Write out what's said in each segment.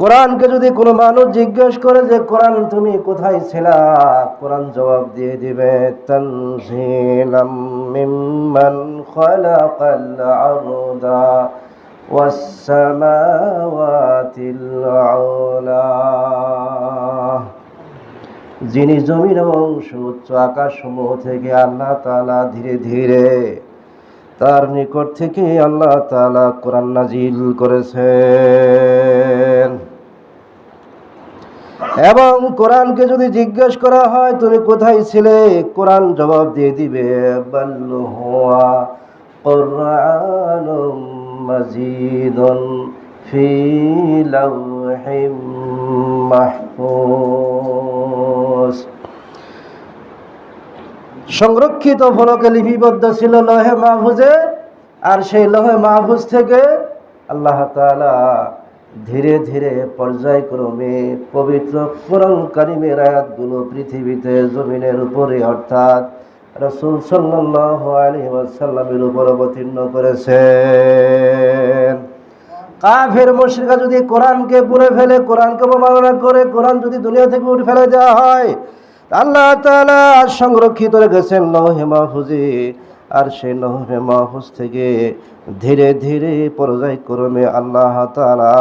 কোরআনকে যদি কোনো মানুষ জিজ্ঞেস করে যে, কোরআন তুমি কোথায় ছিল? কোরআন জবাব দিয়ে দিবে যিনি জমির অংশ উচ্চ আকাশ সমূহ থেকে আল্লাহ তালা ধীরে ধীরে তার নিকট থেকে আল্লাহ তালা কোরআন নাজিল করেছে। এবং কোরআনকে যদি জিজ্ঞেস করা হয়, তুমি কোথায় ছিলে? কোরআন জবাব দিয়ে দিবে সংরক্ষিত ফলকে লিপিবদ্ধ ছিল লহে মাহফুজে, আর সেই লহে মাহফুজ থেকে আল্লাহ তাআলা ধীরে ধীরে পর্যায়ক্রমে পবিত্র কোরআন কারিমের আয়াতগুলো পৃথিবীতে জমিনের উপরে, অর্থাৎ রসুল সাল্লাহ আলী ওয়াসাল্লামের উপর অবতীর্ণ করেছেন। কাফের মুশরিকা যদি কোরআনকে পুড়ে ফেলে, কোরআনকে অবমাননা করে, কোরআন যদি দুনিয়া থেকে উঠে ফেলে দেওয়া হয়, আল্লাহ তাআলা সংরক্ষিত রেখেছেন লৌহে মাহফুজে। আর সেই লৌহে মাহফুজ থেকে ধীরে ধীরে পর্যায়ক্রমে আল্লাহ তাআলা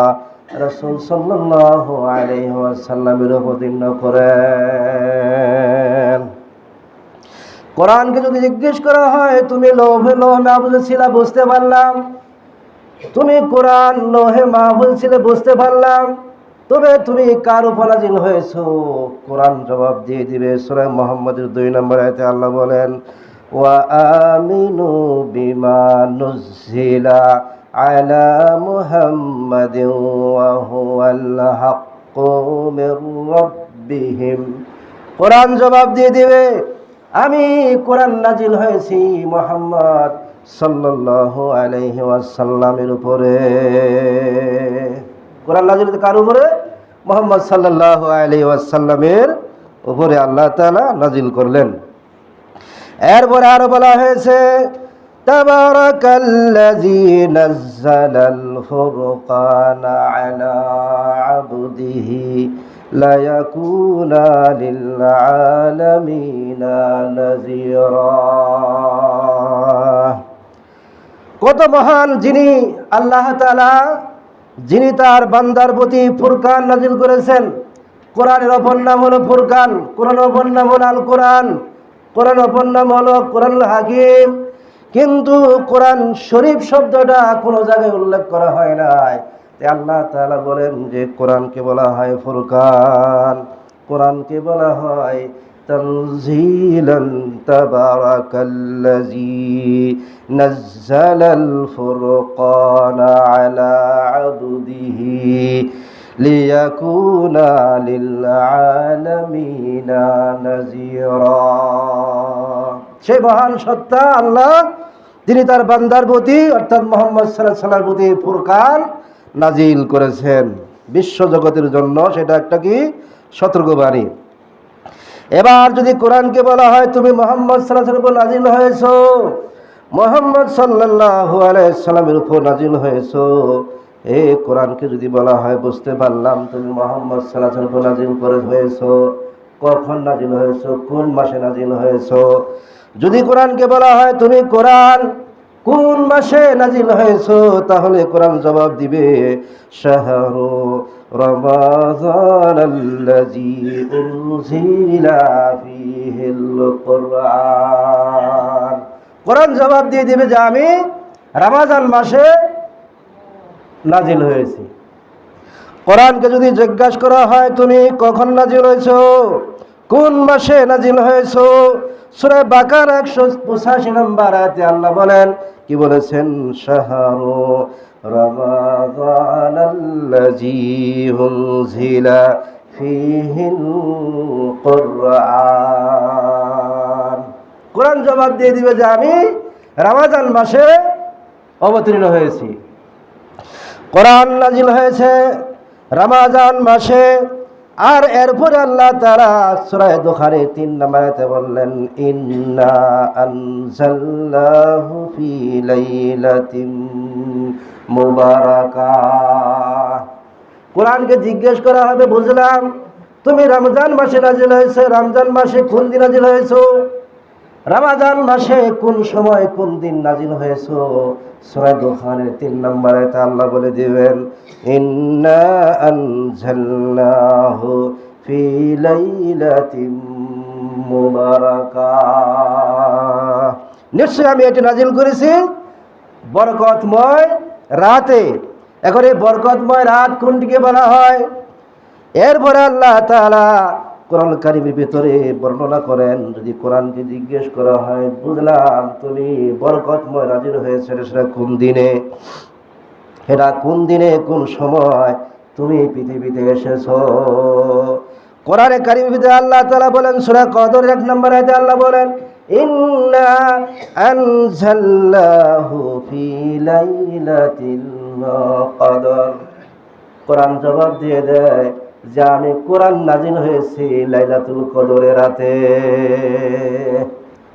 রাসূল সাল্লাল্লাহু আলাইহি ওয়াসাল্লামের অবতীর্ণ করেন। কোরআনকে যদি জিজ্ঞেস করা হয়, তুমি লোভে লোহ মাহফুজে ছিলা বুঝতে পারলাম? তুমি কোরআন লোহে মাহফুজ ছিলে বুঝতে পারলাম? তবে তুমি কার উপর নাজিল হয়েছো? কোরআন জবাব দিয়ে দিবে সূরা মুহাম্মদের দুই নম্বর আয়াতে আল্লাহ বলেন বিমা নুজিলা আলা মুহাম্মাদিন ওয়া হুয়াল হাক্কু মির রাব্বিহিম কোরআন জবাব দিয়ে দিবে, আমি কোরআন নাজিল হয়েছি মোহাম্মদ সাল্লাল্লাহু আলাইহি ওয়াসাল্লামের উপরে। কোরআন নাজিল কার উপরে? মোহাম্মদ সাল্লাল্লাহু আলাইহি ওয়াসাল্লামের উপরে আল্লাহ তাআলা নাজিল করলেন। এরপরে আরও বলা হয়েছে কত মহান যিনি আল্লাহ তাআলা, যিনি তার বান্দার প্রতি ফুরকান নাজিল করেছেন। কোরআনের অপর নাম হলো ফুরকান কোরআন অপর নাম হলো আল কোরআন কোরআন অপর নাম হলো কোরআন হাকিম কিন্তু কোরআন শরীফ শব্দটা কোনো জায়গায় উল্লেখ করা হয় নাই তাই আল্লাহ তাআলা বলেন যে কোরআনকে বলা হয় ফুরকান কোরআনকে বলা হয় تنزيلا تبارك الذي نزل الفرقان على عبده ليكون للعالمين نذيرا সেই মহান সত্তা আল্লাহ তিনি তার বান্দার প্রতি অর্থাৎ মোহাম্মদ সাল্লাহ সাল্লার প্রতি ফুরকান নাজিল করেছেন বিশ্ব জগতের জন্য সেটা একটা কি সতর্কবাণী এবার যদি কোরআনকে বলা হয় তুমি মোহাম্মদ সাল্লাহ উপর নাজিল হয়েছো মোহাম্মদ সাল্লাল্লাহু আলাইহি সাল্লামের উপর নাজিল হয়েছো এ কোরআনকে যদি বলা হয়, বুঝতে পারলাম তুমি মোহাম্মদ উপর নাজিল করে হয়েছো। কখন নাজিল হয়েছো? কোন মাসে নাজিল হয়েছ? যদি কোরআনকে বলা হয়, তুমি কোরআন কোন মাসে নাজিল হয়েছ? তাহলে কোরআন জবাব দিবে, শাহরু কোরআন জবাব দিয়ে দিবে যে আমি রমাজান মাসে নাজিল হয়েছি। কোরআনকে যদি জিজ্ঞাসা করা হয়, তুমি কখন নাজিল হয়েছ? কোন মাসে নাজিল হয়েছো? সূরা বাকার একশো পঁচাশি নম্বর আয়াতে আল্লাহ বলেন, কি বলেছেন? শাহরু আল্লাযী উনজিলা ফীহিল কুরআন। কোরআন জবাব দিয়ে দিবে যে, আমি রমাজান মাসে অবতীর্ণ হয়েছি। কোরআন নাজিল হয়েছে রমাজান মাসে, আর এরপরে আল্লাহ তারা সূরা দুখারে তিন নম্বরেতে বললেন, ইন্না কোরআনকে জিজ্ঞেস করা হবে, বুঝলাম, তুমি রমজান মাসে নাজিল হয়েছে, রমজান মাসে কোন দিন নাজিল হয়েছো? রমাজান মাসে কোন সময় কোন দিন নাজিল হয়েছ? সূরা দুখানের তিন নম্বরে তা আল্লাহ বলে দিবেন, ইন্না আনজালনাহু ফি লাইলাতিন মুবারাকাহ নিশ্চয় আমি এটি নাজিল করেছি। বরকতময় রাতে। এখন এই বরকতময় রাত কোনটিকে বলা হয়? এরপরে আল্লাহ তাআলা কোরআন কারিমের ভিতরে বর্ণনা করেন, যদি কোরআনকে জিজ্ঞেস করা হয়, বুঝলাম তুমি বরকতময় রাজির হয়েছে সেটা কোন দিনে? এটা কোন দিনে, কোন সময় তুমি পৃথিবীতে এসেছ? কোরআনে কারিমের ভিতরে আল্লাহ তাআলা বলেন, সূরা কদর এক নম্বর আয়াতে আল্লাহ বলেন, ইন্না কোরআন জবাব দিয়ে দেয় যে আমি কোরআন নাজিল হয়েছি লাইলাতুল কদরের রাতে।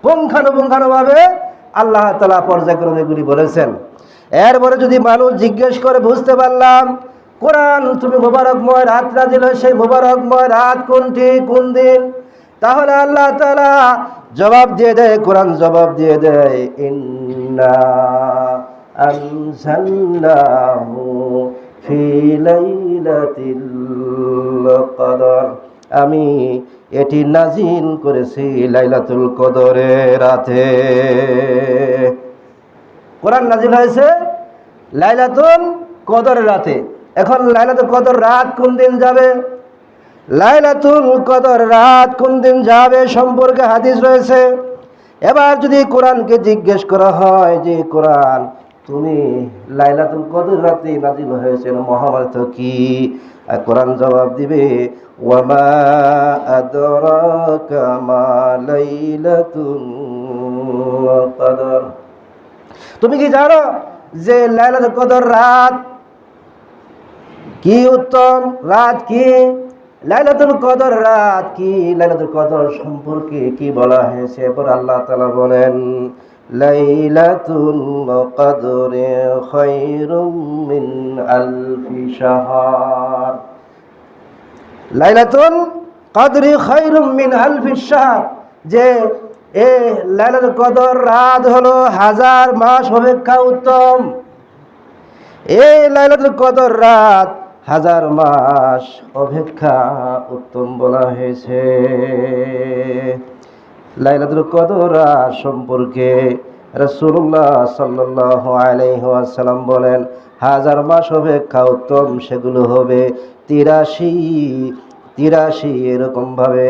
পুঙ্খানুপুঙ্খানুভাবে আল্লাহ তালা পর্যায়ক্রমে এগুলি বলেছেন। এরপরে যদি মানুষ জিজ্ঞেস করে, বুঝতে পারলাম, কোরআন তুমি মোবারকময় রাত নাজিল হয় সেই মোবারকময় রাত কোনটি, কোন দিন? তাহলে আল্লাহ তালা জবাব দিয়ে দেয়, কোরআন জবাব দিয়ে দেয়, ইন্না ফি কদর। আমি এটি নাজিল করেছি লাইলাতুল কদরে রাতে। কোরআন নাজিল হয়েছে লাইলাতুল কদর রাতে। এখন লাইলাতুল কদর রাত কোন দিন যাবে? লাইলাতুল কদর রাত কোন দিন যাবে সম্পর্কে হাদিস রয়েছে। এবার যদি কোরআনকে জিজ্ঞেস করা হয় যে কোরআন তুমি লাইলাতুল কদর রাতে নাজিল হয়েছেন মহাভারত কি? কোরআন জবাব দিবে, ওয়ামা আদরাকা মা লাইলাতুল কদর। তুমি কি জানো যে লাইলাতুল কদর রাত কি উত্তম? রাত কি? লাইলাতুল কদর রাত কি? লাইলাতুল কদর সম্পর্কে কি বলা হয়েছে? এরপর আল্লাহ তাআলা বলেন লাইলাতুল কদরে খায়রুম মিন আলফি শাহর। লাইলাতুল আলফি শাহর। যে এ লাইলাতুল কদর রাত হলো হাজার মাস অপেক্ষা উত্তম এই লাইলাতুল কদর রাত হাজার মাস অপেক্ষা উত্তম বলা হয়েছে। লাইলাতুল কদর সম্পর্কে রসুল্লাহ সাল্লাহ আলাইসাল্লাম বলেন, হাজার মাস অপেক্ষা উত্তম সেগুলো হবে তিরাশি তিরাশি এরকমভাবে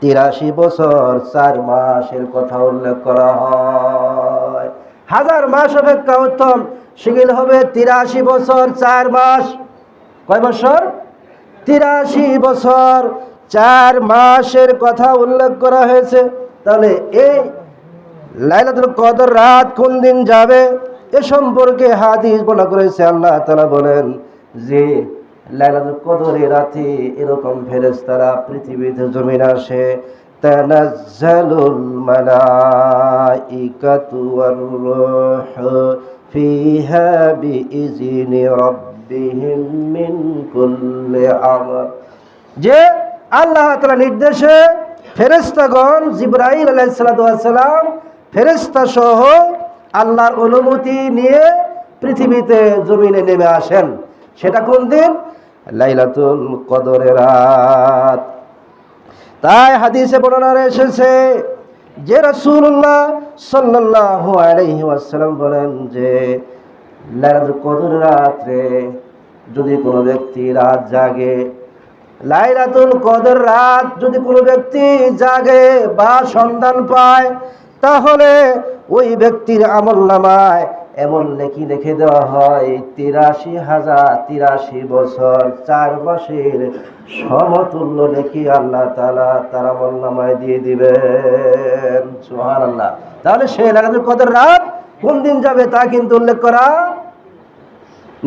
তিরাশি বছর, চার মাসের কথা উল্লেখ করা হয়। হাজার মাস অপেক্ষা উত্তম সেগুলো হবে তিরাশি বছর, চার মাস। কয় বছর? তিরাশি বছর। চার মাসের কথা উল্লেখ করা হয়েছে। তাহলে এই লাইলাতুল কদর রাত কোন দিন যাবে? এ সম্পর্কে হাদিস বলা করেছে আল্লাহ তালা বলেন যে, লাইলাতুল কদরের রাতে এরকম ফেরেস তারা পৃথিবীতে জমিন আসে যে আল্লাহ তাআলা নির্দেশে ফেরেস্তাগণ জিবরাইল আলাইহিস সালাম ফেরেশতা সহ আল্লাহর অনুমতি নিয়ে পৃথিবীতে জমিনে নেমে আসেন। সেটা কোন দিন? লাইলাতুল কদরের রাত। তাই হাদিসে বর্ণনা এসেছে যে রাসূলুল্লাহ সাল্লাল্লাহু আলাইহি ওয়াসাল্লাম বলেন যে, লাইলাতুল কদর রাতে যদি কোনো ব্যক্তি রাত জাগে লাইলাতুল কদর রাত যদি কোনো ব্যক্তি জাগে বা সন্ধান পায়, তাহলে ওই ব্যক্তির আমল নামায় এমন লেখি লিখে দেওয়া হয়, তিরাশি হাজার তিরাশি বছর চার মাসের সমতুল্য লেখি আল্লাহ তালা তার আমল নামায় দিয়ে দিবেন। সোহান আল্লাহ তাহলে সে লাগাতুল কদর রাত কোন দিন যাবে তা কিন্তু উল্লেখ করা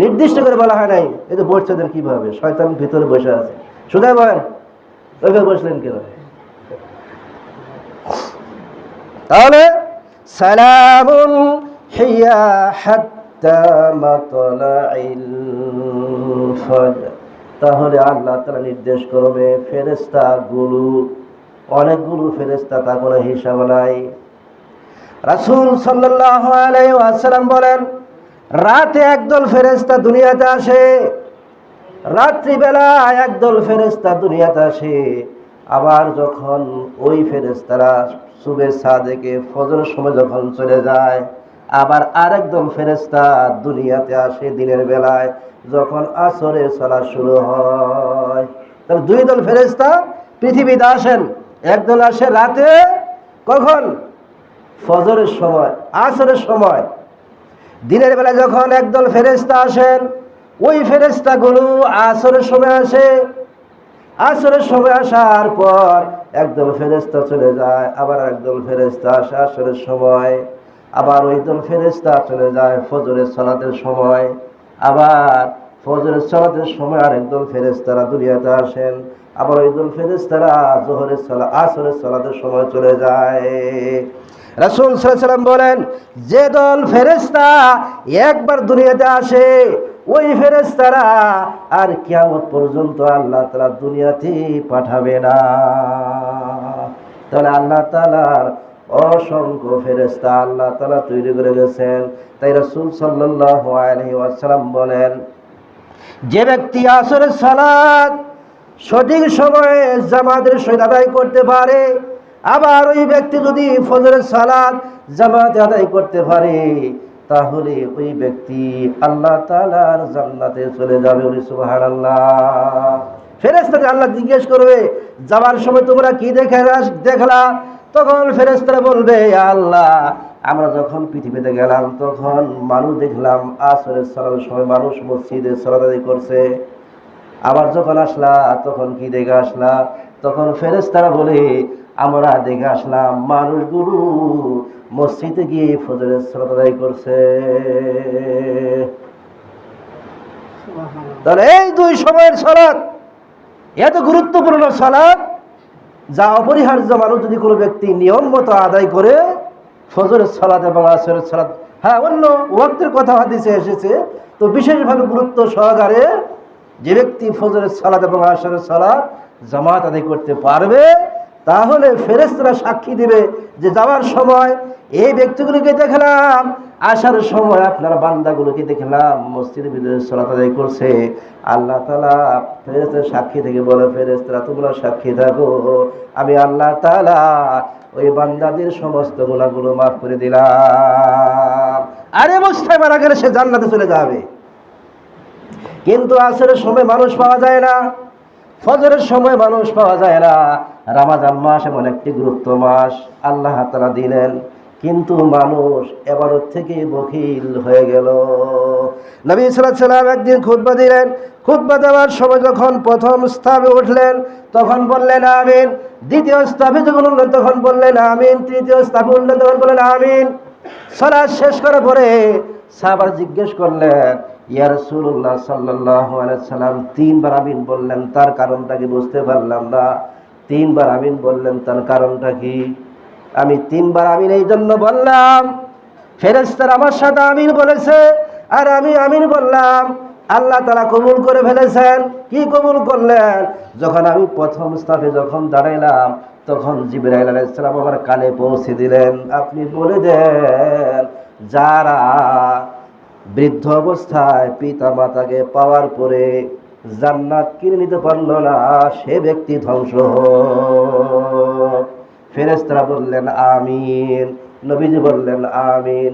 নির্দিষ্ট করে বলা হয় নাই। এই তো বসছেন কীভাবে? শয়তান ভিতরে বসে আছে। সুদাই বলেন ওইভাবে বসলেন কেন? তাহলে সালামুন হিয়া হাত্তা মাতলাইল ফজর। তাহলে আল্লাহ তারা নির্দেশ করবে ফেরেস্তা গুলো অনেকগুলো ফেরেস্তা তা কোনো হিসাব নাই। রাসূল সাল্লাল্লাহু আলাইহি ওয়াসাল্লাম বলেন, রাতে একদল ফেরেস্তা দুনিয়াতে আসে রাত্রিবেলা একদল ফেরেস্তা দুনিয়াতে আসে। আবার যখন ওই ফেরেস্তারা সুবে সাদেকে ফজরের সময় যখন চলে যায়, আবার আরেক দল ফেরেস্তা দুনিয়াতে আসে দিনের বেলায়, যখন আসরে চলা শুরু হয়। তাহলে দুই দল ফেরেস্তা পৃথিবীতে আসেন। একদল আসে রাতে, কখন? ফজরের সময়, আসরের সময়। দিনের বেলা যখন একদল ফেরেস্তা আসেন ওই ফেরেস্তাগুলো আসরের সময় আসে। আসরের সময় আসার পর একদল ফেরেস্তা চলে যায়, আবার একদল ফেরেস্তা আসে আসরের সময়। আবার ওই দল ফেরেস্তা চলে যায় ফজরের সলাতের সময়। আবার ফজরের সলাতের সময় আর একদল ফেরেস্তারা দুনিয়াতে আসেন। আবার ওই দল ফেরেস্তারা জোহরের সলা আসরের সলাতের সময় চলে যায়। রাসুল সাল্লাম বলেন, যে দল ফেরেস্তা একবার দুনিয়াতে আসে, ওই ফেরেস্তারা আর কিয়ামত পর্যন্ত আল্লাহ তালা দুনিয়াতে পাঠাবে না। তাহলে আল্লাহ তালার অসংখ্য ফেরেস্তা আল্লাহ তালা তৈরি করে গেছেন। তাই রাসুল সাল্লাহ আলহি বলেন, যে ব্যক্তি আসরের সালাদ সঠিক সময়ে জামাতের সহিত আদায় করতে পারে আবার ওই ব্যক্তি যদি ফজরের সালাদ জামাতে আদায় করতে পারে, তাহলে ওই ব্যক্তি আল্লাহ তালার জান্নাতে চলে যাবে ওই সুবাহান আল্লাহ ফেরেস্তাকে আল্লাহ জিজ্ঞেস করবে যাওয়ার সময় তোমরা কি দেখে দেখলা? তখন ফেরেস্তারা বলবে আল্লাহ, আমরা যখন পৃথিবীতে গেলাম, তখন মানুষ দেখলাম আসরের সালামের সময় মানুষ মসজিদে সলাদাদি করছে। আবার যখন আসলা, তখন কি দেখে আসলা? তখন ফেরেস্তারা বলে আমরা দেখে আসলাম মানুষগুলো মসজিদে গিয়ে ফজরের সালাত আদায় করছে। তাহলে এই দুই সময়ের সালাত এত গুরুত্বপূর্ণ সালাত। যা অপরিহার্য মানুষ যদি কোনো ব্যক্তি নিয়ম মতো আদায় করে ফজরের সালাত এবং আসরের সালাত হ্যাঁ অন্য ওয়াক্তের কথা হাদিসে এসেছে তো বিশেষভাবে গুরুত্ব সহকারে যে ব্যক্তি ফজরের সালাত এবং আসরের সালাত জামাত আদায় করতে পারবে তাহলে ফেরেস্তরা সাক্ষী দিবে যে যাওয়ার সময় এই ব্যক্তিগুলিকে দেখলাম, আসার সময় আপনার বান্দাগুলোকে দেখলাম, মসজিদের ভিতরে করছে। আল্লাহ তালা ফেরেস্তার সাক্ষী থেকে বলে ফেরেস্তরা তোমরা সাক্ষী থাকো। আমি আল্লাহ তালা ওই বান্দাদের সমস্ত গুণাগুলো মাফ করে দিলাম। আরে অবস্থায় মারা গেলে সে জান্নাতে চলে যাবে। কিন্তু আসরের সময় মানুষ পাওয়া যায় না। ফজরের সময় মানুষ পাওয়া যায় না। রামাজান মাস এমন একটি গুরুত্ব মাস। আল্লাহ তালা দিলেন, কিন্তু মানুষ এবারত থেকে বকিল হয়ে গেল। নবী সাল্লাম একদিন খুতবা দিলেন। খুতবা দেওয়ার সময় যখন প্রথম স্থাপে উঠলেন, তখন বললেন, আমিন। দ্বিতীয় স্থাপে যখন উঠলেন, তখন বললেন, আমিন। তৃতীয় স্থাপে উঠলেন, তখন বললেন, আমিন। সলাৎ শেষ করার পরে সাবার জিজ্ঞেস করলেন ইয়া রাসূলুল্লাহ সাল্লাল্লাহু আলাইহি সাল্লাম, তিনবার আমিন বললেন, তার কারণটা কি বুঝতে পারলাম না? তিনবার আমিন বললেন, তার কারণটা কি? আমি তিনবার আমিন এই জন্য বললাম ফেরেস্তার আমার সাথে আমিন বলেছে, আর আমি আমিন বললাম, আল্লাহ তারা কবুল করে ফেলেছেন। কি কবুল করলেন? যখন আমি প্রথম স্থাপে যখন দাঁড়াইলাম, তখন জিবরাইল আলাইসালাম আমার কানে পৌঁছে দিলেন। আপনি বলে দেন, যারা বৃদ্ধ অবস্থায় পিতা মাতাকে পাওয়ার পরে জান্নাত কিনে নিতে পারল না, সে ব্যক্তি ধ্বংস। ফেরেস্তারা বললেন, আমিন। নবীজি বললেন, আমিন।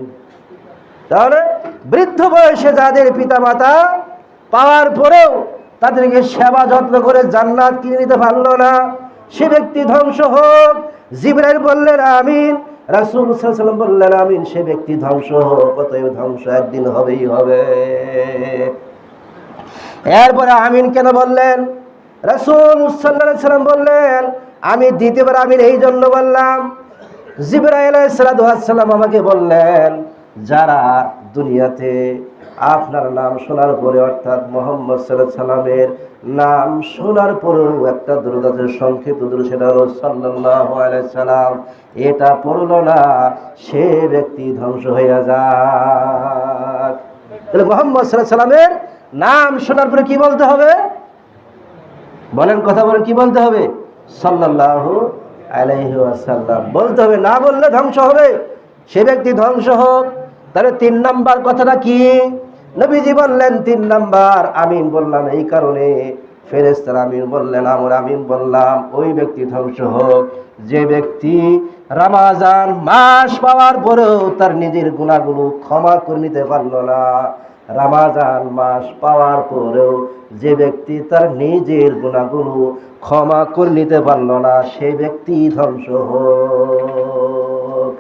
তাহলে বৃদ্ধ বয়সে যাদের পিতা মাতা পাওয়ার পরেও তাদেরকে সেবা যত্ন করে জান্নাত কিনে নিতে পারল না, সে ব্যক্তি ধ্বংস হোক। জিব্রাইল বললেন, আমিন। রাসূল সাল্লাল্লাহু বললেন, আমিন, সে ব্যক্তি ধ্বংস হোক, অতএব ধ্বংস একদিন হবেই হবে। এরপরে আমিন কেন বললেন? রাসূল সাল্লাল্লাহু সাল্লাম বললেন, আমি দ্বিতীয়বার আমিন এই জন্য বললাম। জিব্রাইল সালাম আমাকে বললেন, যারা দুনিয়াতে আপনার নাম শোনার পরে অর্থাৎ মোহাম্মদ সাল্লাহ সাল্লামের নাম শোনার পরেও একটা দুর্গাদের সংক্ষিপ্ত দূর সেটা সাল্লাহ সাল্লাম। এটা পড়ল না, সে ব্যক্তি ধ্বংস হইয়া যাক। তাহলে মোহাম্মদ সাল্লাহ সাল্লামের নাম শোনার পরে কি বলতে হবে? বলেন, কথা বলেন, কি বলতে হবে? সাল্লাল্লাহু আলাইহি ওয়াসাল্লাম। বলতে হবে, না বললে ধ্বংস হবে। সে ব্যক্তি ধ্বংস হোক। তাহলে তিন নাম্বার কথাটা কি? নবীজি বললেন, তিন নাম্বার, আমিন বললাম, এই কারণে ফেরেস্তার আমিন বললেন, আমরা আমিন বললাম, ওই ব্যক্তি ধ্বংস হোক। যে ব্যক্তি রামাজান মাস পাওয়ার পরেও তার নিজের গুণাগুলো ক্ষমা করে নিতে পারল না, রামাজান মাস পাওয়ার পরেও যে ব্যক্তি তার নিজের গুণাগুলো ক্ষমা করে নিতে পারল না, সে ব্যক্তি ধ্বংস হোক।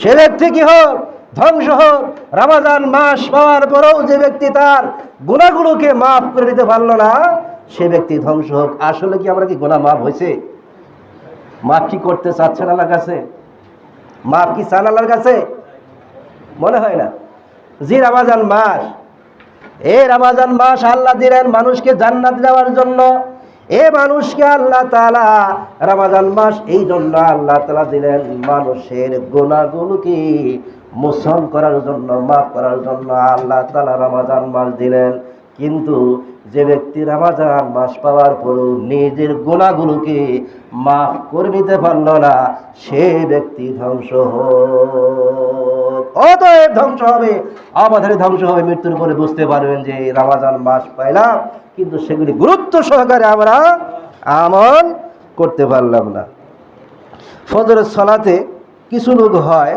সে ব্যক্তি কি হোক? ধ্বংস হোক। রামাজান মাস পাওয়ার পরেও যে ব্যক্তি তার গুণাগুলোকে মাফ করে দিতে পারল না, সে ব্যক্তি ধ্বংস হোক। আসলে কি আমরা কি গুণা মাফ হয়েছে? মাফ কি করতে চাচ্ছেন আল্লাহর কাছে? মাফ কি চান আল্লাহর কাছে? মনে হয় না। জি রামাজান মাস। এই রামাজান মাস আল্লাহ দিলেন মানুষকে জান্নাত দেওয়ার জন্য। এ মানুষকে আল্লাহ তালা রামাজান মাস এই জন্য আল্লাহ তালা দিলেন মানুষের গুণাগুলোকে মোচন করার জন্য, মাফ করার জন্য আল্লাহ তালা রামাজান মাস দিলেন। কিন্তু যে ব্যক্তি রামাজান মাস পাওয়ার পরও নিজের গুণাগুলোকে মাফ করে নিতে পারল না, সে ব্যক্তি ধ্বংস হোক। অতএব ধ্বংস হবে, আমাদের ধ্বংস হবে, মৃত্যুর পরে বুঝতে পারবেন যে রামাজান মাস পাইলাম, কিন্তু সেগুলি গুরুত্ব সহকারে আমরা আমল করতে পারলাম না। ফজরের সলাতে কিছু লোক হয়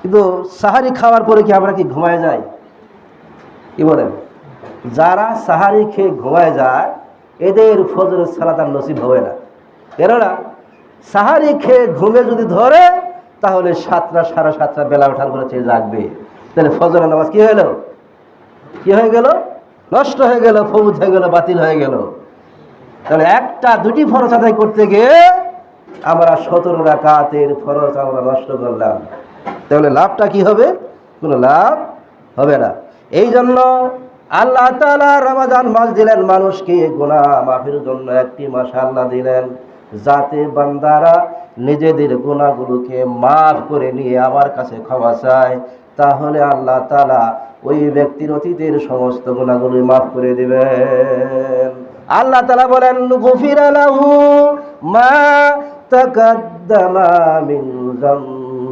কিন্তু সাহারি খাওয়ার পরে কি আমরা কি ঘুমায় যাই? কি বলেন? যারা সাহারি খেয়ে ঘুমায় যায়, এদের ফজরের সালাত আর নসিব হবে না। কেননা, সাহারি খেয়ে ঘুমে যদি ধরে, তাহলে সাতটা, সাড়ে সাতটা বেলা ওঠার পরে চেয়ে জাগবে। তাহলে ফজরের নামাজ কি হলো? কি হয়ে গেল? নষ্ট হয়ে গেল ফৌজ হয়ে গেল, বাতিল হয়ে গেল। তাহলে একটা, দুটি ফরজ আদায় করতে গিয়ে আমরা সতেরো রাকাতের ফরজ আমরা নষ্ট করলাম। তাহলে লাভটা কি হবে? কোনো লাভ হবে না। এই জন্য আল্লাহ তালা রমাজান মাস দিলেন, মানুষকে গোনা মাফির জন্য একটি মাস আল্লাহ দিলেন, যাতে বান্দারা নিজেদের গুণাগুলোকে মাফ করে নিয়ে আমার কাছে ক্ষমা চায়। তাহলে আল্লাহ তালা ওই ব্যক্তির অতীতের সমস্ত গুণাগুলো মাফ করে দিবেন। আল্লাহ তালা বলেন গফির আলাহু মা তাকাদ্দামা মিন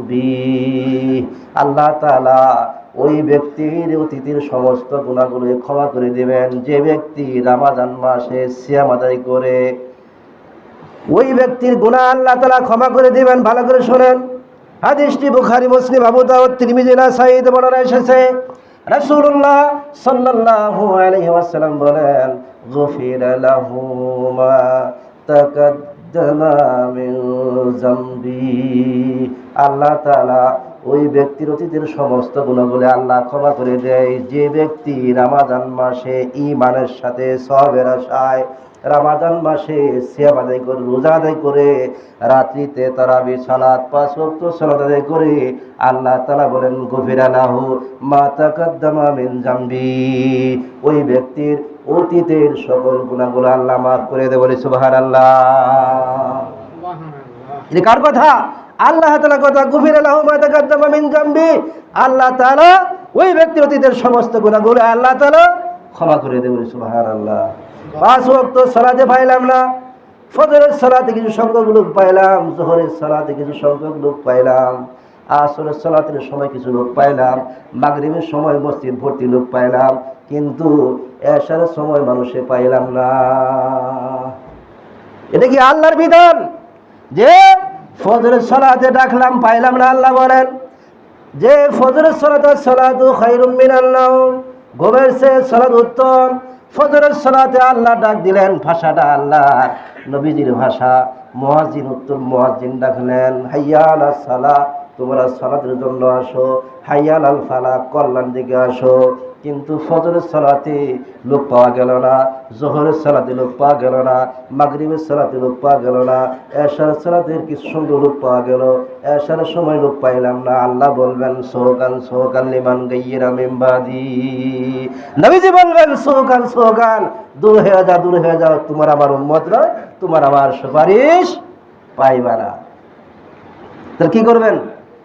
যামবি আল্লাহ তালা ওই ব্যক্তির অতীতের সমস্ত গুণাগুলো ক্ষমা করে দিবেন। যে ব্যক্তি রামাজান মাসে সিয়াম আদায় করে, ওই ব্যক্তির গুণা আল্লাহ তালা ক্ষমা করে দেবেন। ভালো করে শোনেন। হাদিসটি বুখারি, মুসলিম, আবু দাউদ, তিরমিজি নাসাঈদ বর্ণনা এসেছে। রাসূলুল্লাহ সাল্লাল্লাহু আলাইহি ওয়াসাল্লাম বলেন, গফিরা লাহু মা আল্লাহ তাআলা ওই ব্যক্তির অতীতের সমস্ত গুণগুলি আল্লাহ ক্ষমা করে দেয়। যে ব্যক্তি রামাজান মাসে ইমানের সাথে সবের আশায় রামাজান মাসে সিয়াম আদায় করে, রোজা আদায় করে, রাত্রিতে তারা সালাত, পাঁচ ওয়াক্ত সালাত আদায় করে, আল্লাহ তালা বলেন গভীর আলাহ মা তাকাদ্দামা মিন জাম্বি। ওই ব্যক্তির অতীতের সকল গুণাগুলো আল্লাহ মাফ করে দেয় বলে সুবাহার আল্লাহ এটা কার কথা? আল্লাহ তালা কথা গভীর আল্লাহ আল্লাহ তালা ওই ব্যক্তির অতীতের সমস্ত গুণাগুলো আল্লাহ তালা ক্ষমা করে দেবে সুবাহার আল্লাহ পাঁচ ওয়াক্ত সালাতে পাইলাম না ফজরের সালাতে কিছু সংখ্যক লোক পাইলাম জোহরের সালাতে কিছু সংখ্যক লোক পাইলাম। আসরের সালাতের সময় কিছু লোক পাইলাম, মাগরিবের সময় মসজিদ ভর্তি লোক পাইলাম, কিন্তু এশারের সময় মানুষে পাইলাম না। এটা কি আল্লাহর বিধান? যে ফজরের সলাতে ডাকলাম, পাইলাম না, আল্লাহ বলেন। যে ফজরের সালাত সালাতু খাইরুম মিনাল্লাহ ঘুমের সে সালাত উত্তম। ফজরের সলাতে আল্লাহ ডাক দিলেন, ভাষাটা আল্লাহ, নবীজির ভাষা, মহাজিন উত্তর মহাজিন ডাকলেন হাইয়াল সালা তোমরা সালাতের জন্য আসো হাইয়াল আল ফালা কল্যাণ দিকে আসো। কিন্তু ফজরের সালাতে লোক পাওয়া গেল না, জোহরের সালাতে লোক পাওয়া গেল না, মাগরিবের সালাতে লোক পাওয়া গেল না, এশার সালাতের কিছু সুন্দর লোক পাওয়া গেল, এশার সময় লোক পাইলাম না। আল্লাহ বলবেন সোহকান সোহকান লিমান গাইয়েরা মেম্বাদি নবীজি বলবেন সোহকান সোহকান দূর হয়ে যা দূর হয়ে যাও। তোমার আমার উম্মত নয়, তোমার আমার সুপারিশ পাইবা না। তাহলে কি করবেন?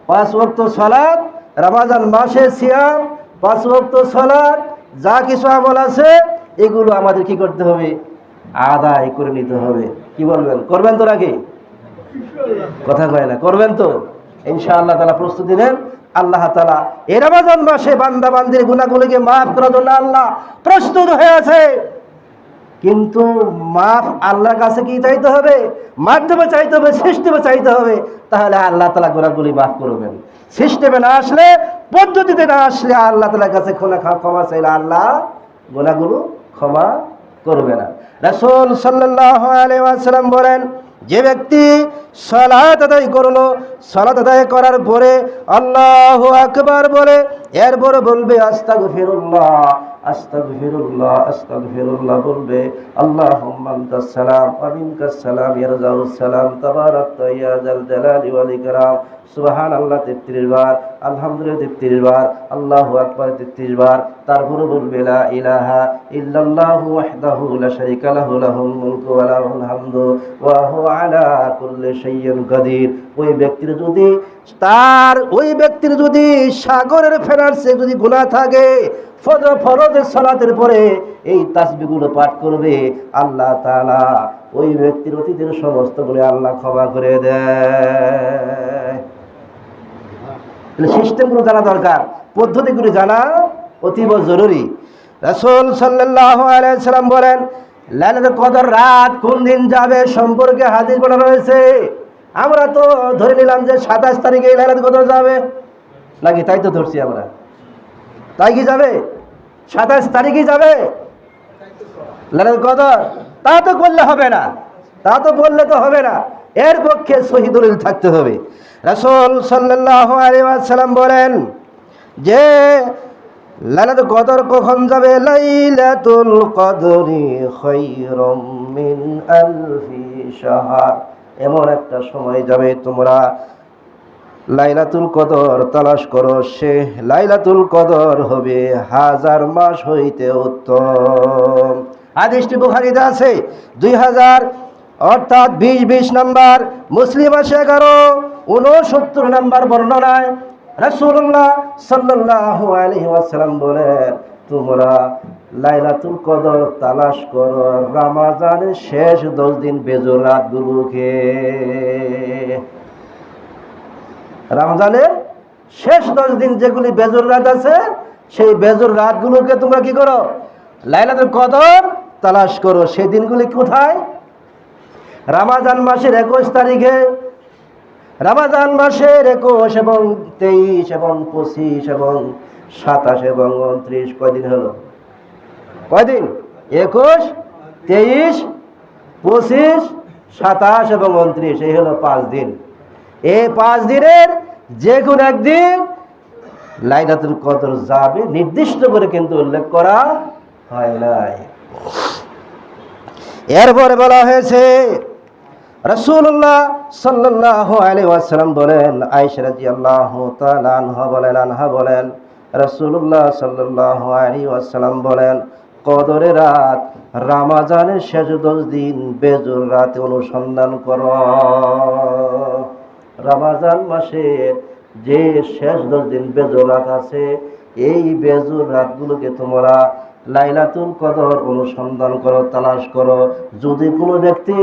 পাঁচ ওয়াক্ত সালাত, রামাজান মাসে সিয়াম, পাঁচ ওয়াক্ত সালাত, যা কিছু আমল আছে, এগুলো আমাদের কি করতে হবে? আদায় করে নিতে হবে। কি বলবেন? করবেন তো নাকি? কথা কয় না, করবেন তো। ইনশাআল্লাহ তালা প্রস্তুতি নেন। আল্লাহ তালা এ রমাজান মাসে বান্দা বান্দির গুণাগুলিকে মাফ করার জন্য আল্লাহ প্রস্তুত হয়ে আছে কিন্তু মাফ আল্লাহর কাছে কি চাইতে হবে? মাধ্যমে চাইতে হবে, সিস্টেমে চাইতে হবে? তাহলে আল্লাহ তালা গোড়াগুলি মাফ করবেন। সিস্টেমে না আসলে, পদ্ধতিতে না আসলে আল্লাহ তালার কাছে খোলা ক্ষমা চাইলে আল্লাহ গোনাগুলো ক্ষমা করবে না। রাসূল সাল্লাল্লাহু আলাইহি ওয়াসাল্লাম বলেন, যে ব্যক্তি সালাত আদায় করল, সালাত আদায় করার পরে আল্লাহ আকবার বলে, এরপরে বলবে, আস্তাগফিরুল্লাহ। আস্তাগফিরুল্লাহ আস্তাগফিরুল্লাহ বলবে, আল্লাহুম্মা আনতাস সালাম ওয়া মিনকাস সালাম, ইয়ারজাউস সালাম তাবারাকতা ইয়া জাল জালালি ওয়াল ইকরাম। সুবহানাল্লাহ 33 বার। আলহামদুলিল্লাহ 33 বার। আল্লাহু আকবার 33 বার। তারপরে বলবে, লা ইলাহা ইল্লাল্লাহু ওয়াহদাহু লা শারীকা লাহু, লাহুল মুলকু ওয়া লাহুল হামদু ওয়া হুয়া আলা কুল্লি কাদির ওই ব্যক্তির যদি, তার ওই ব্যক্তির যদি সাগরের ফেরারসে যদি গুনাহ থাকে ফরজের সালাতের পরে এই তাসবিগুলো পাঠ করবে, আল্লাহ তাআলা ওই ব্যক্তির অতীতের সমস্ত গুণে আল্লাহ ক্ষমা করে দেয়। সিস্টেমগুলো জানা দরকার, পদ্ধতিগুলো জানা অতীব জরুরি। রাসূল সাল্লাল্লাহু আলাইহি সাল্লাম বলেন, লাইলাতুল কদর রাত কোন দিন যাবে সম্পর্কে হাদিস বলা রয়েছে। আমরা তো ধরে নিলাম যে সাতাশ তারিখে লাইলাতুল কদর যাবে। নাকি তাই তো ধরছি আমরা? তাই কি যাবে? সাতাশ তারিখে যাবে? লাইলাতুল কদর। তা তো করলে হবে না। তা তো বললে তো হবে না। এর পক্ষে শহীদুল থাকতে হবে। রাসূল ওয়াসাল্লাম বলেন যে লাইলাতুল কদর কখন যাবে? মিন এমন একটা সময় যাবে তোমরা লাইলাতুল কদর তালাশ করো, সে লাইলাতুল কদর হবে হাজার মাস হইতে উত্তম। হাদিসটি বুখারীতে আছে, দুই হাজার, অর্থাৎ বিশ বিশ নাম্বার, মুসলিম আছে এগারো উনসত্তর নাম্বার বর্ণনায় রাসূলুল্লাহ সাল্লাল্লাহু আলাইহি ওয়াসাল্লাম বলেন, তোমরা লাইলাতুল কদর তালাশ করো, রামাজানের শেষ দশ দিন বেজর রাতগুলোকে রমজানের শেষ দশ দিন যেগুলি বেজর রাত আছে, সেই বেজর রাতগুলোকে তোমরা কি করো? লাইলাতুল কদর তালাশ করো। সেই দিনগুলি কোথায়? রামাজান মাসের একুশ তারিখে। রামাজান মাসের একুশ এবং তেইশ এবং পঁচিশ এবং সাতাশ এবং উনত্রিশ কয়দিন হলো? কয়দিন? একুশ, তেইশ, পঁচিশ, সাতাশ এবং উনত্রিশ। এই হলো পাঁচ দিন। এই পাঁচ দিনের যে কোনো একদিন লাইলাতুল কদর যাবে, নির্দিষ্ট করে কিন্তু উল্লেখ করা হয় নাই। এরপরে বলা হয়েছে রসুল্লাহ সাল্লাহ আলী ওয়াসালাম বলেন, আয়েশা রাদিয়াল্লাহু তাআলা আনহা বলেন আনহা বলেন রসুল্লাহ সাল্লাহ আলী ওয়াসালাম বলেন, কদরে রাত, রামাজানের শেষ দশ দিন বেজুর রাতে অনুসন্ধান করো। রামাজান মাসের যে শেষ দশ দিন বেজর রাত আছে এই বেজর রাতগুলোকে তোমরা লাইলাতুল কদর অনুসন্ধান করো তালাশ করো। যদি কোনো ব্যক্তি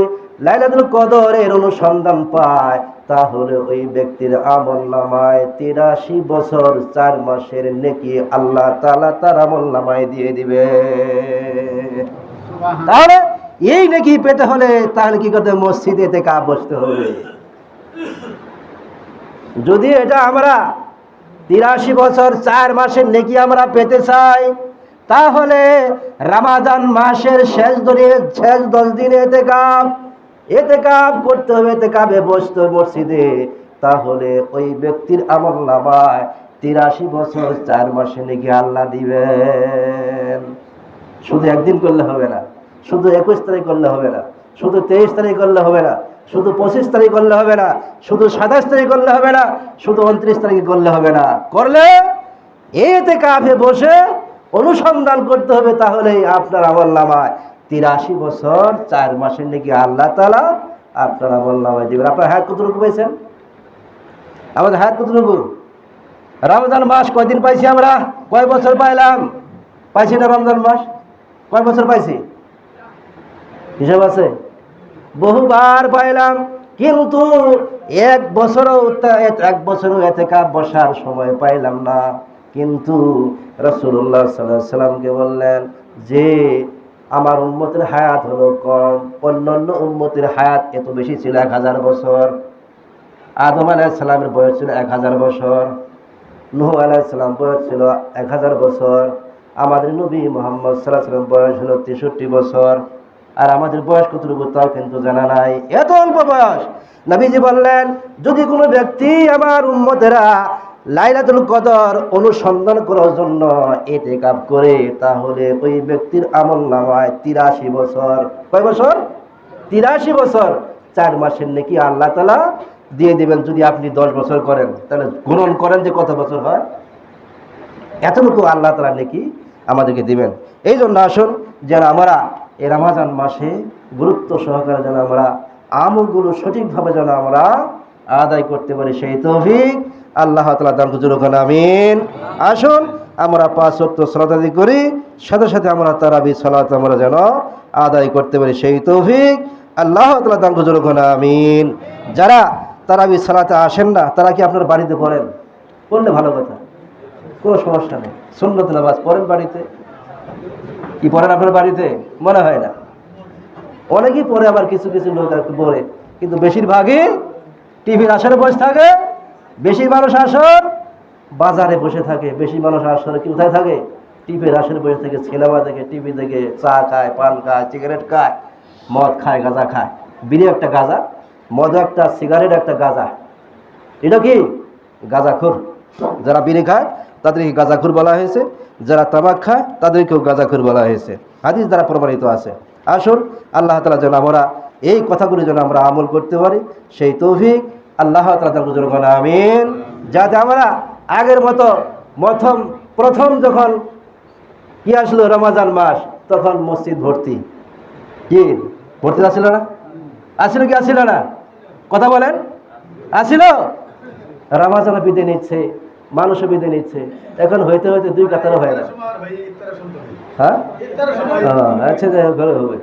লাইলাতুল কদরের অনুসন্ধান পায় তাহলে ওই ব্যক্তির আমল নামায় তিরাশি বছর চার মাসের নেকি আল্লাহ তালা তার আমল নামায় দিয়ে দিবে। তাহলে এই নেকি পেতে হলে তাহলে কি করতে মসজিদে থেকে বসতে হবে। যদি এটা আমরা তিরাশি বছর চার মাসের নেকি আমরা পেতে চাই, তাহলে রামাজান মাসের শেষ দিনে, শেষ দশ দিনে এতে কাপ এতে কাপ করতে হবে এতে কাপে বসতে হবে মসজিদে। তাহলে ওই ব্যক্তির আমল নামায় তিরাশি বছর চার মাসে নাকি আল্লাহ দিবেন। শুধু একদিন করলে হবে না, শুধু একুশ তারিখ করলে হবে না, শুধু তেইশ তারিখ করলে হবে না শুধু পঁচিশ তারিখ করলে হবে না, শুধু সাতাশ তারিখ করলে হবে না, শুধু উনত্রিশ তারিখ করলে হবে না। করলে এতে কাফে বসে অনুসন্ধান করতে হবে তাহলে আপনার আমল নামায়। তিরাশি বছর, চার মাসের নাকি আল্লাহ তালা আপনার আমল নামায় দেবেন। আপনার হায়াত কতটুকু পেয়েছেন? আমাদের হায়াত কতটুকু? রমজান মাস কয়দিন পাইছি আমরা? কয় বছর পাইলাম? পাইছি না রমজান মাস? কয় বছর পাইছি? হিসাব আছে? বহুবার পাইলাম। কিন্তু এক বছরও এক বছরও এতে কাপ বসার সময় পাইলাম না। কিন্তু রসুল্লাহ সাল্লাহ সাল্লামকে বললেন যে, আমার উন্মতের হায়াত হলো কম, অন্যান্য উন্মতের হায়াত এত বেশি ছিল এক হাজার বছর। আদম আলাইসাল্লামের বয়স ছিল এক হাজার বছর। নুহ আলাইসাল্লাম বয়স ছিল এক হাজার বছর। আমাদের নবী মোহাম্মদ সাল্লাহ সাল্লাম বয়স হলো তেষট্টি বছর। আর আমাদের বয়স কতটুকু তাও কিন্তু জানা নাই। এত অল্প বয়স। নবীজি বললেন, যদি কোনো ব্যক্তি আমার উম্মতেরা লাইলাতুল কদর অনুসন্ধান করার জন্য এতে কাপ করে, তাহলে ওই ব্যক্তির আমল নামায় তিরাশি বছর। কয় বছর? তিরাশি বছর। চার মাসের নাকি আল্লাহ তালা দিয়ে দেবেন যদি আপনি দশ বছর করেন। তাহলে গুণন করেন যে কত বছর হয়? এতটুকু আল্লাহ তালা নাকি আমাদেরকে দিবেন। এই জন্য আসুন যেন আমরা এই রামাজান মাসে গুরুত্ব সহকারে যেন আমরা আমলগুলো সঠিকভাবে যেন আমরা আদায় করতে পারি, সেই তৌফিক আল্লাহ তালা দান কুজুর আমিন। আসুন, আমরা পাঁচ সত্য শ্রদ্ধাদি করি, সাথে সাথে আমরা তারাবি সালাত আমরা যেন আদায় করতে পারি, সেই তৌফিক আল্লাহ তালা দান কুজুর আমিন। যারা তারাবি সালাতে আসেন না, তারা কি আপনার বাড়িতে পড়েন? পড়লে ভালো কথা। কোনো সমস্যা নেই। সুন্নত নামাজ পড়েন বাড়িতে। কি পড়েন আপনার বাড়িতে? মনে হয় না। অনেকেই পড়ে, আবার কিছু কিছু লোক আর পড়ে। কিন্তু বেশিরভাগই টিভির আসরে বসে থাকে, বেশি মানুষ আসর বাজারে বসে থাকে, বেশি মানুষ আসরে কোথায় থাকে? টিভির আসরে বসে থেকে, সিনেমা দেখে, টিভি দেখে, চা খায়, পান খায় সিগারেট খায়, মদ খায়, গাঁজা খায়। বিড়ি একটা গাঁজা, মদ একটা সিগারেট একটা গাঁজা। এটা কি? গাঁজাখোর। যারা বিড়ি খায়, তাদেরকে গাঁজাখুর বলা হয়েছে। যারা তামাক খায়, তাদেরকেও গাঁজাখুর বলা হয়েছে। হাদিস দ্বারা প্রমাণিত আছে। আসুন, আল্লাহ তালা যেন আমরা এই কথাগুলি যেন আমরা আমল করতে পারি। সেই তৌফিক আল্লাহ তালা আমিন। যাতে আমরা আগের মতো প্রথম প্রথম যখন কি আসলো রমাজান মাস, তখন মসজিদ ভর্তি। কি? ভর্তি আসছিল না? আসছিল কি? আসছিল না? কথা বলেন। আসিল? রামাজানা বিদে নিচ্ছে। মানুষও বিদে নিচ্ছে। এখন হইতে হইতে দুই কাতারও হয় না। হ্যাঁ? আচ্ছা যাই হবে।